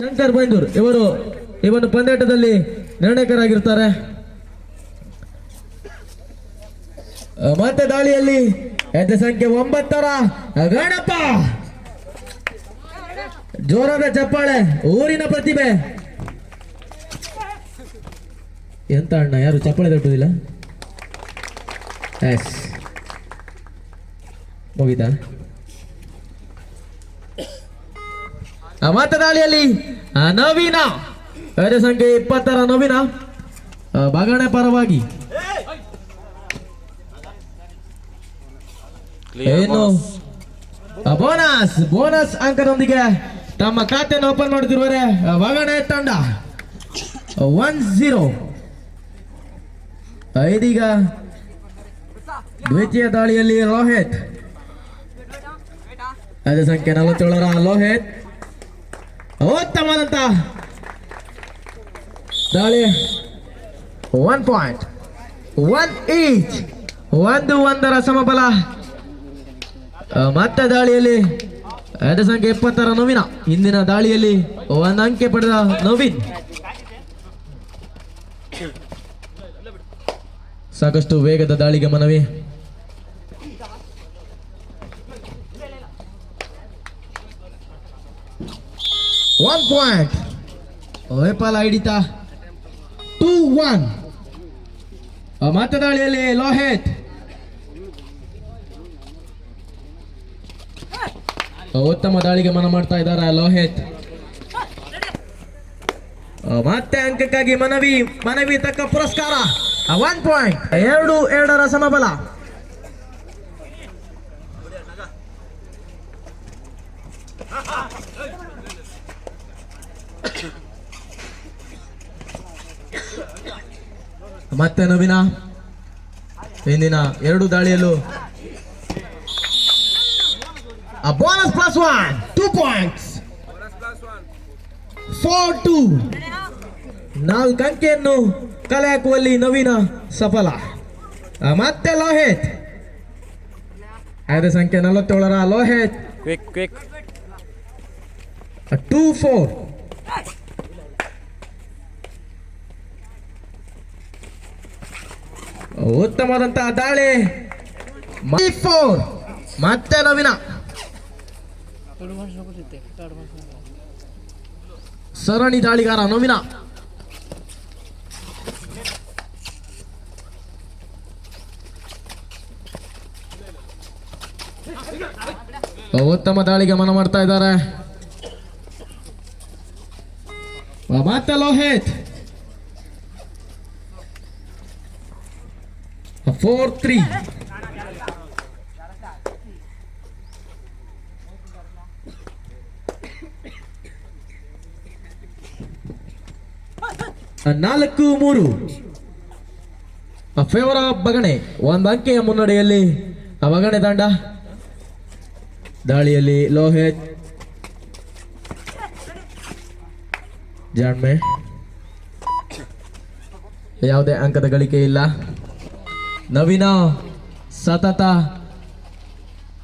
ಶಂಕರ್ ಬೈಂದೂರ್ ಇವರು ಈ ಒಂದು ಪಂದ್ಯಾಟದಲ್ಲಿ ನಿರ್ಣಾಯಕರಾಗಿರ್ತಾರೆ. ಮತ್ತೆ ದಾಳಿಯಲ್ಲಿ ಹೆಜ್ಜೆ ಸಂಖ್ಯೆ ಒಂಬತ್ತರ ಗಣಪ. ಜೋರಾದ ಚಪ್ಪಾಳೆ, ಊರಿನ ಪ್ರತಿಭೆ. ಎಂತ ಅಣ್ಣ, ಯಾರು ಚಪ್ಪಾಳೆ ತಟ್ಟುವುದಿಲ್ಲ ಮುಗಿತಾ? ಆ, ನವೀನ ಕಾರ್ಯ ಸಂಖ್ಯೆ ಇಪ್ಪತ್ತರ ನವೀನ ಬಾಗಣೆ ಪರವಾಗಿ. ಏನು? ಬೋನಸ್ ಬೋನಸ್ ಅಂಕದೊಂದಿಗೆ ತಮ್ಮ ಖಾತೆಯನ್ನು ಓಪನ್ ಮಾಡುತ್ತಿರುವರೆ ಬಾಗಣೆ ತಂಡ. ಒನ್ ಝೀರೋ ಇದೀಗ ದ್ವಿತೀಯ ದಾಳಿಯಲ್ಲಿ ರೋಹಿತ್. ಅದೇ ಸಂಖ್ಯೆ ನಲವತ್ತೇಳರ ಲೋಹಿತ್ ಉತ್ತಮವಾದಂತ ದಾಳಿ. ಒನ್ ಪಾಯಿಂಟ್ ಒನ್ ಈಚ್ ಒಂದು ಒಂದರ ಸಮಬಲ. ಮತ್ತೆ ದಾಳಿಯಲ್ಲಿ ಎರಡು ಸಂಖ್ಯೆ ಇಪ್ಪತ್ತರ ನವೀನ. ಇಂದಿನ ದಾಳಿಯಲ್ಲಿ ಒಂದು ಅಂಕೆ ಪಡೆದ ನವೀನ್. ಸಾಕಷ್ಟು ವೇಗದ ದಾಳಿಗೆ ಮನವಿ. ಒನ್ ಪಾಯಿಂಟ್ ವೇಪಾಲ ಹಿಡಿತ. ಟೂ ಒನ್ ಮತ್ತೆ ದಾಳಿಯಲ್ಲಿ ಲೋಹಿತ್. ಉತ್ತಮ ದಾಳಿಗೆ ಮನ ಮಾಡ್ತಾ ಇದ್ದಾರೆ ಲೋಹಿತ್. ಮತ್ತೆ ಅಂಕಕ್ಕಾಗಿ ಮನವಿ ಮನವಿ ತಕ್ಕ ಪುರಸ್ಕಾರ. ಒನ್ ಪಾಯಿಂಟ್ ಎರಡು, ಎರಡರ ಸಮಬಲ. ಮತ್ತೆ ನವೀನ ಹಿಂದಿನ ಎರಡು ದಾಳಿಯಲ್ಲೂ. A bonus plus one, two points. Four two. ನಾಲ್ಕು ಅಂಕೆಯನ್ನು ಕಲೆ ಹಾಕುವಲ್ಲಿ ನವೀನ ಸಫಲ. ಮತ್ತೆ ಲೋಹಿತ್. ಐದು ಸಂಖ್ಯೆ ನಲವತ್ತೇಳರ Lohit. Quick quick two four ಉತ್ತಮವಾದಂತಹ ದಾಳಿ. ಫೋರ್ ಮತ್ತೆ ನವೀನ. ಸರಣಿ ದಾಳಿಗಾರ ನವೀನ. ಉತ್ತಮ ದಾಳಿಗೆ ಮನ ಮಾಡ್ತಾ ಇದ್ದಾರೆ. ಮತ್ತೆ ಲೋಹಿತ್. ಫೋರ್ ತ್ರೀ ನಾಲ್ಕು ಮೂರು. ಫೇವರ್ ಆಫ್ ಬಗಣೆ, ಒಂದು ಅಂಕೆಯ ಮುನ್ನಡೆಯಲ್ಲಿ ಆ ಬಗಣೆ ತಂಡ. ದಾಳಿಯಲ್ಲಿ ಲೋಹಿತ್. ಜಾಣ್ಮೆ. ಯಾವುದೇ ಅಂಕದ ಗಳಿಕೆ ಇಲ್ಲ. ನವೀನ ಸತತ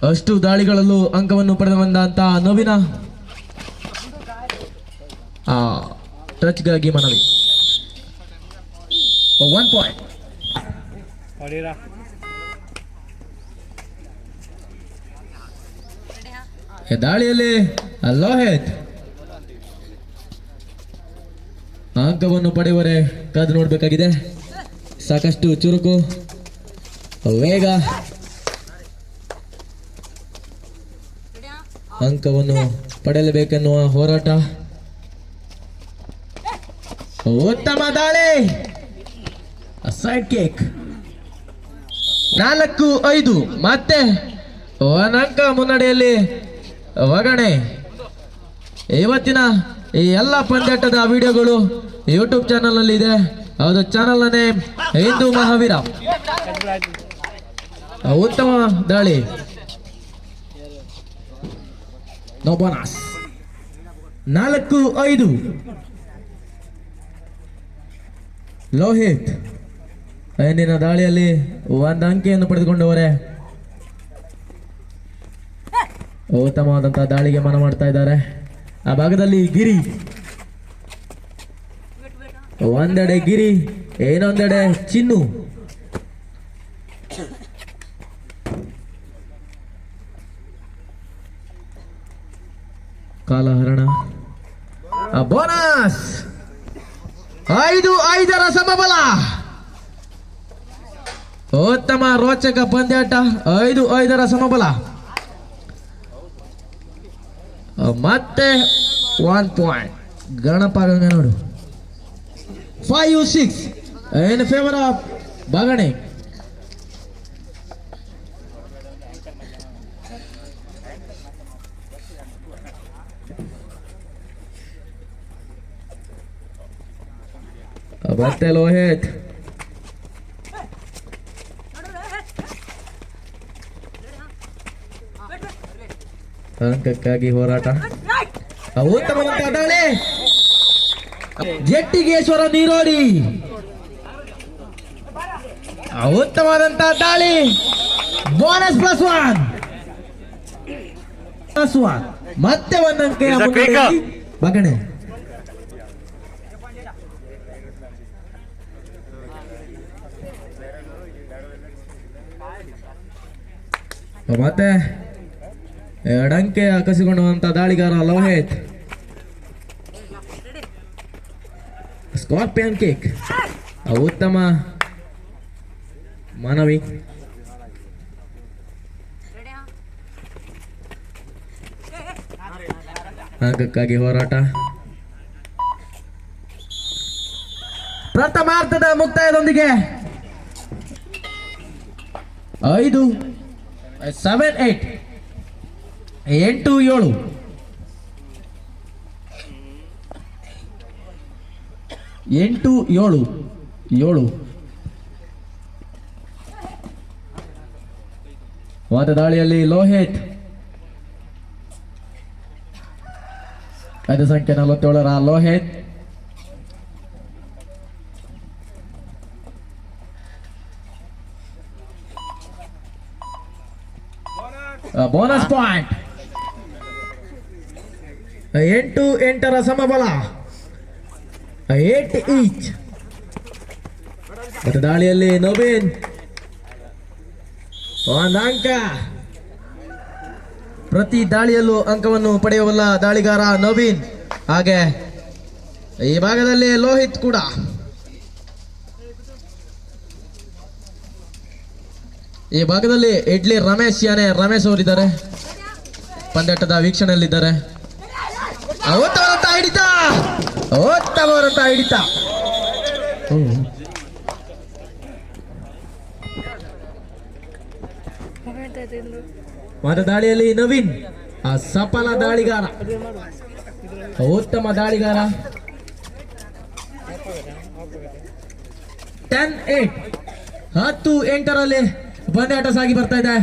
ಅಷ್ಟು ದಾಳಿಗಳಲ್ಲೂ ಅಂಕವನ್ನು ಪಡೆದು ಬಂದಂತ ನವೀನ. ಆ ಟಚ್ಗಾಗಿ ಮನವಿ. One point Adira. ದಾಳಿಯಲ್ಲಿ ಲೋಹಿತ್ ಅಂಕವನ್ನು ಪಡೆಯುವರೆ ಕಾದು ನೋಡ್ಬೇಕಾಗಿದೆ. ಸಾಕಷ್ಟು ಚುರುಕು. ವೇಗ ಅಂಕವನ್ನು ಪಡೆಯಲೇಬೇಕೆನ್ನುವ ಹೋರಾಟ. ಉತ್ತಮ ದಾಳಿ. ಸೈಡ್ ಕೇಕ್ ನಾಲ್ಕು, ಐದು, ಮತ್ತೆ ಒಂದಂಕ ಅಂಕ ಮುನ್ನಡೆಯಲ್ಲಿ ಒಗಣೆ ಇವತ್ತಿನ ಈ ಎಲ್ಲ ಪಂದ್ಯಾಟದ ವಿಡಿಯೋಗಳು ಯೂಟ್ಯೂಬ್ ಚಾನಲ್ನಲ್ಲಿ ಇದೆ ಅದು ಚಾನಲ್ ನೇಮ್ ಹಿಂದೂ ಮಹಾವೀರ. ಉತ್ತಮ ದಾಳಿ ನೋ ನಾಲ್ಕು ಐದು ಲೋಹಿತ್ ಇಂದಿನ ದಾಳಿಯಲ್ಲಿ ಒಂದು ಅಂಕಿಯನ್ನು ಪಡೆದುಕೊಂಡವರೆ ಉತ್ತಮವಾದಂತಹ ದಾಳಿಗೆ ಮನ ಮಾಡ್ತಾ ಇದ್ದಾರೆ. ಆ ಭಾಗದಲ್ಲಿ ಗಿರಿ. ಒಂದೆಡೆ ಗಿರಿ ಇನ್ನೊಂದೆಡೆ ಚಿನ್ನು. ಕಾಲಹರಣ. ಬೋನಸ್! ಐದು ಐದರ ಸಮಬಲ! ಉತ್ತಮ ರೋಚಕ ಪಂದ್ಯಾಟ, ಐದು ಐದರ ಸಮಬಲ. ಮತ್ತೆ ಒನ್ ಪಾಯಿಂಟ್ ಗಣಪ ನೋಡು. Five six in favour of ಬಾಗಣೆ ಮತ್ತೆ ಲೋಹಿತ್ ಅಂಕಕ್ಕಾಗಿ ಹೋರಾಟ ದಾಳಿ ಜಟ್ಟಿಗೇಶ್ವರ ನೀರೋಡಿ ಉತ್ತಮವಾದಂತಹ ಉತ್ತಮವಾದಂತ ದಾಳಿ bonus plus one plus one ಮತ್ತೆ ಒಂದಂಕೆಯ ಬಗಣೆ ಮತ್ತೆ? ಎಡಂಕೆ ಕಸಿಕೊಂಡುವಂತ ದಾಳಿಗಾರ ಲೋಹಿತ್. ಸ್ಕಾರ್ಪಿಯನ್ ಕೇಕ್ ಉತ್ತಮ ಮಾನವಿ. ಅಂಕಕ್ಕಾಗಿ ಹೋರಾಟ. ಪ್ರಥಮಾರ್ಥದ ಮುಕ್ತಾಯದೊಂದಿಗೆ ಐದು ಸೆವೆನ್ ಏಟ್ ಎಂಟು ಏಳು. ಎಂಟು ಏಳು. ಏಳು. ವಾದ ದಾಳಿಯಲ್ಲಿ ಲೋಹಿತ್. ಐದು ಸಂಖ್ಯೆ ನಲವತ್ತೇಳರ ಲೋಹಿತ್. ಬೋನಸ್ ಪಾಯಿಂಟ್ ಎಂಟು ಎಂಟರ ಸಮಬಲ. ಏಟ್ ಈಚ್ ಮತ್ತು ದಾಳಿಯಲ್ಲಿ ನವೀನ್ ಒಂದು ಅಂಕ ಪ್ರತಿ ದಾಳಿಯಲ್ಲೂ ಅಂಕವನ್ನು ಪಡೆಯುವಲ್ಲ ದಾಳಿಗಾರ ನವೀನ್ ಹಾಗೆ ಈ ಭಾಗದಲ್ಲಿ ಲೋಹಿತ್ ಕೂಡ. ಈ ಭಾಗದಲ್ಲಿ ಇಡ್ಲಿ ರಮೇಶ್ ಯಾನೆ, ರಮೇಶ್ ಅವರಿದ್ದಾರೆ. ಪಂದ್ಯಾಟದ ವೀಕ್ಷಣೆಯಲ್ಲಿದ್ದಾರೆ. ಉತ್ತಮವಂತ ಹಿಡಿತ! ಉತ್ತಮವಂತ ಹಿಡಿತ. ಮತ ದಾಳಿಯಲ್ಲಿ ನವೀನ್, ಆ ಸಫಲ ದಾಳಿಗಾರ. ಉತ್ತಮ ದಾಳಿಗಾರ. ಟೆನ್ ಏಟ್ ಹತ್ತು ಎಂಟರಲ್ಲಿ ಪಂದ್ಯಾಟ ಸಾಗಿ ಬರ್ತಾ ಇದೆ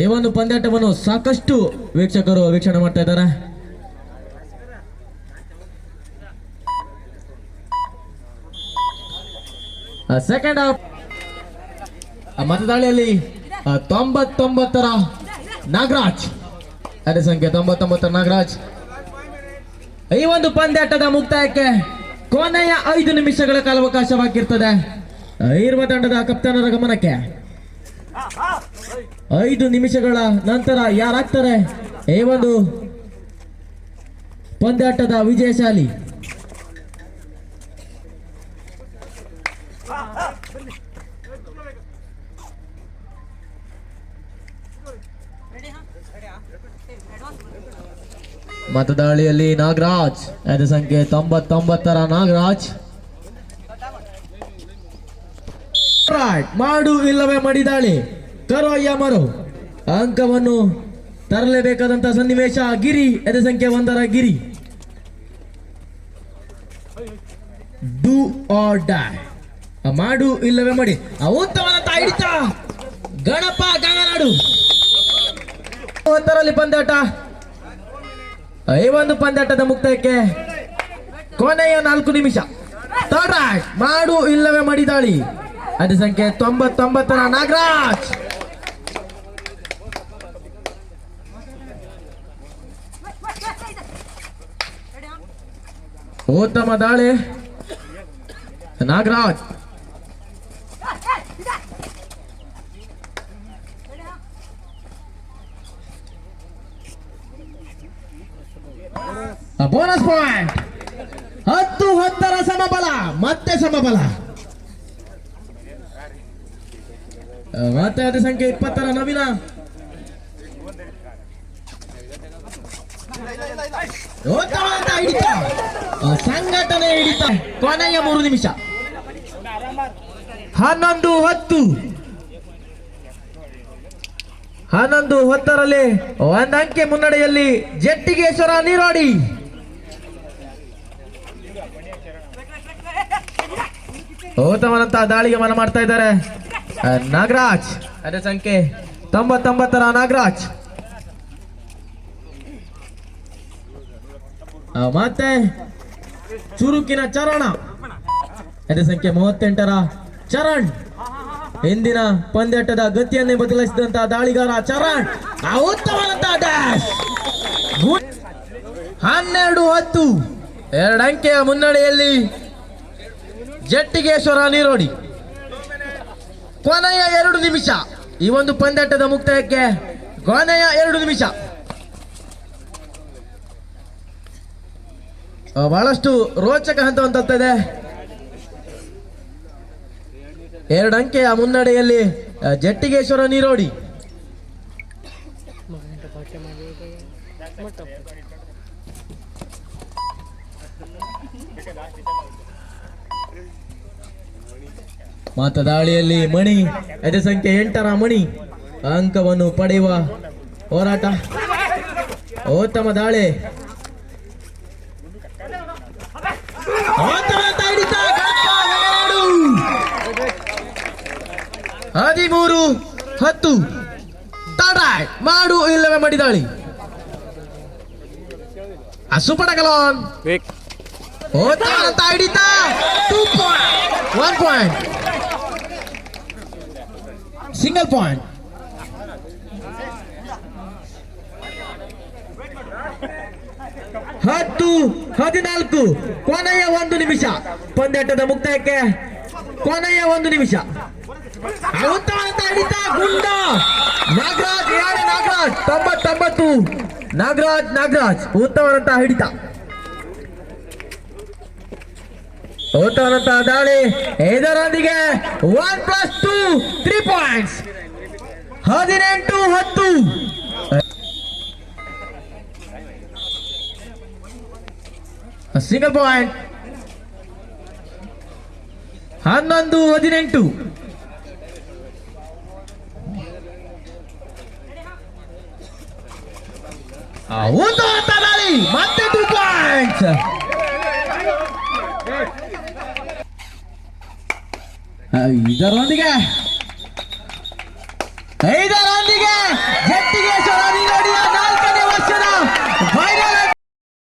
ಈ ಒಂದು ಪಂದ್ಯಾಟವನ್ನು ಸಾಕಷ್ಟು ವೀಕ್ಷಕರು ವೀಕ್ಷಣೆ ಮಾಡ್ತಾ ಇದ್ದಾರೆ ಸೆಕೆಂಡ್ ಹಾಫ್ ಮತದಾಳಿಯಲ್ಲಿ ತೊಂಬತ್ತೊಂಬತ್ತರ ನಾಗರಾಜ್ ಅದೇ ಸಂಖ್ಯೆ ತೊಂಬತ್ತೊಂಬತ್ತರ ನಾಗರಾಜ್ ಈ ಒಂದು ಪಂದ್ಯಾಟದ ಮುಕ್ತಾಯಕ್ಕೆ ಕೊನೆಯ ಐದು ನಿಮಿಷಗಳ ಕಾಲಾವಕಾಶವಾಗಿರ್ತದೆ. ಇರುವ ತಂಡದ ಕಪ್ತಾನರ ಗಮನಕ್ಕೆ ಐದು ನಿಮಿಷಗಳ ನಂತರ ಯಾರಾಗ್ತಾರೆ? ಈ ಒಂದು ಪಂದ್ಯಾಟದ ವಿಜಯಶಾಲಿ ಮತದಾಳಿಯಲ್ಲಿ ನಾಗರಾಜ್, ಅದ ಸಂಖ್ಯೆ ತೊಂಬತ್ತೊಂಬತ್ತರ ನಾಗರಾಜ್. ಮಾಡು ಇಲ್ಲವೇ ಮಡಿದಾಳಿ. ಕರೋಯ್ಯ ಮರು ಅಂಕವನ್ನು ತರಲೇಬೇಕಾದಂತ ಸನ್ನಿವೇಶ, ಗಿರಿ ಎದೆ ಸಂಖ್ಯೆ ಒಂದರ ಗಿರಿ. ಡು ಆರ್ ಡೈ ಮಾಡು ಇಲ್ಲವೇ ಮಾಡಿ. ಆ ಉತ್ತಮವಾದಂತ ಹಿಡಿತ. ಗಣಪ ಗಂಗನಾಡು. ಒಂದರಲ್ಲಿ ಪಂದ್ಯಾಟ. ಈ ಒಂದು ಪಂದ್ಯಾಟದ ಮುಕ್ತಕ್ಕೆ ಕೊನೆಯ ನಾಲ್ಕು ನಿಮಿಷ. ತೋರಾಜ್ ಮಾಡು ಇಲ್ಲವೇ ಮಡಿದಾಳಿ. ಅದೇ ಸಂಖ್ಯೆ ತೊಂಬತ್ತೊಂಬತ್ತರ ನಾಗರಾಜ್. ಉತ್ತಮ ದಾಳಿ. ನಾಗರಾಜ್. ಬೋನಸ್ ಪಾಯಿಂಟ್ ಹತ್ತು ಹತ್ತರ ಸಮಬಲ, ಮತ್ತೆ ಸಮಬಲ. ಮತ್ತೆ ಅದೇ ಸಂಖ್ಯೆ ಇಪ್ಪತ್ತರ ನವೀನ. ಸಂಘಟನೆ ಹಿಡಿತ. ಕೊನೆಯ ಮೂರು ನಿಮಿಷ. ಹನ್ನೊಂದು ಹತ್ತು. ಹನ್ನೊಂದು ಹತ್ತರಲ್ಲಿ ಒಂದು ಅಂಕೆ ಮುನ್ನಡೆಯಲ್ಲಿ ಜಟ್ಟಿಗೇಶ್ವರ ನೀರಾಡಿ. ಉತ್ತಮನಂತ ದಾಳಿಗೆ ಮನ ಮಾಡ್ತಾ ಇದ್ದಾರೆ. ನಾಗರಾಜ್, ಅದೇ ಸಂಖ್ಯೆ ತೊಂಬತ್ತೊಂಬತ್ತರ ನಾಗರಾಜ್. ಮತ್ತೆ ಚುರುಕಿನ ಚರಣ. ಅದೇ ಸಂಖ್ಯೆ ಮೂವತ್ತೆಂಟರ ಚರಣ್. ಹಿಂದಿನ ಪಂದ್ಯಾಟದ ಗತಿಯನ್ನೇ ಬದಲಾಯಿಸಿದಂತಹ ದಾಳಿಗಾರ ಚರಣ್. ಹನ್ನೆರಡು ಹತ್ತು. ಎರಡು ಅಂಕೆಯ ಮುನ್ನಡೆಯಲ್ಲಿ ಜಟ್ಟಿಗೇಶ್ವರ ನೀರೋಡಿ. ಕೊನೆಯ ಎರಡು ನಿಮಿಷ. ಈ ಒಂದು ಪಂದ್ಯಾಟದ ಮುಕ್ತಾಯಕ್ಕೆ ಕೊನೆಯ ಎರಡು ನಿಮಿಷ. ಬಹಳಷ್ಟು ರೋಚಕ ಹಂತ ಇದೆ. ಎರಡು ಅಂಕೆಯ ಮುನ್ನಡೆಯಲ್ಲಿ ಜಟ್ಟಿಗೇಶ್ವರ ನೀರೋಡಿ. ಮಾತ ದಾಳಿಯಲ್ಲಿ ಮಣಿ ಅದೇ ಸಂಖ್ಯೆ ಎಂಟರ ಮಣಿ ಅಂಕವನ್ನು ಪಡೆಯುವ ಹೋರಾಟ. ಉತ್ತಮ ದಾಳಿ. ಹದಿಮೂರು ಹತ್ತು. ತಡಾಯ್ ಮಾಡು ಇಲ್ಲವೇ ಮಡಿದಾಳಿ ಅಸು ಕಲಾನ್ ಕ್ವಿಕ್ ಉತ್ತಮ ಹಿಡಿತ. Two point one point single point. ಹತ್ತು, ಹದಿನಾಲ್ಕು, ಕೊನೆಯ ಒಂದು ನಿಮಿಷ. ಪಂದ್ಯಾಟದ ಮುಕ್ತಾಯಕ್ಕೆ ಕೊನೆಯ ಒಂದು ನಿಮಿಷ. ಗುಂಡ. ನಾಗರಾಜ್ ನಾಗರಾಜ್? ತೊಂಬತ್ತೊಂಬತ್ತು. ನಾಗರಾಜ್ ನಾಗರಾಜ್. ಉತ್ತಮವಾದಂತಹ ಹಿಡಿತ ಉತ್ತಮವಾದಂತಹ ದಾಳಿ ಇದರೊಂದಿಗೆ one plus two three points ಹದಿನೆಂಟು ಹತ್ತು ಸಿಂಗಲ್ ಪಾಯಿಂಟ್ ಹನ್ನೊಂದು ಹದಿನೆಂಟು ಆ, ಒಂದು ಅಂತ ದಾಳಿ ಮತ್ತೆ ಟೂ ಪಾಯಿಂಟ್ಸ್ ಇದರೊಂದಿಗೆ ಐದು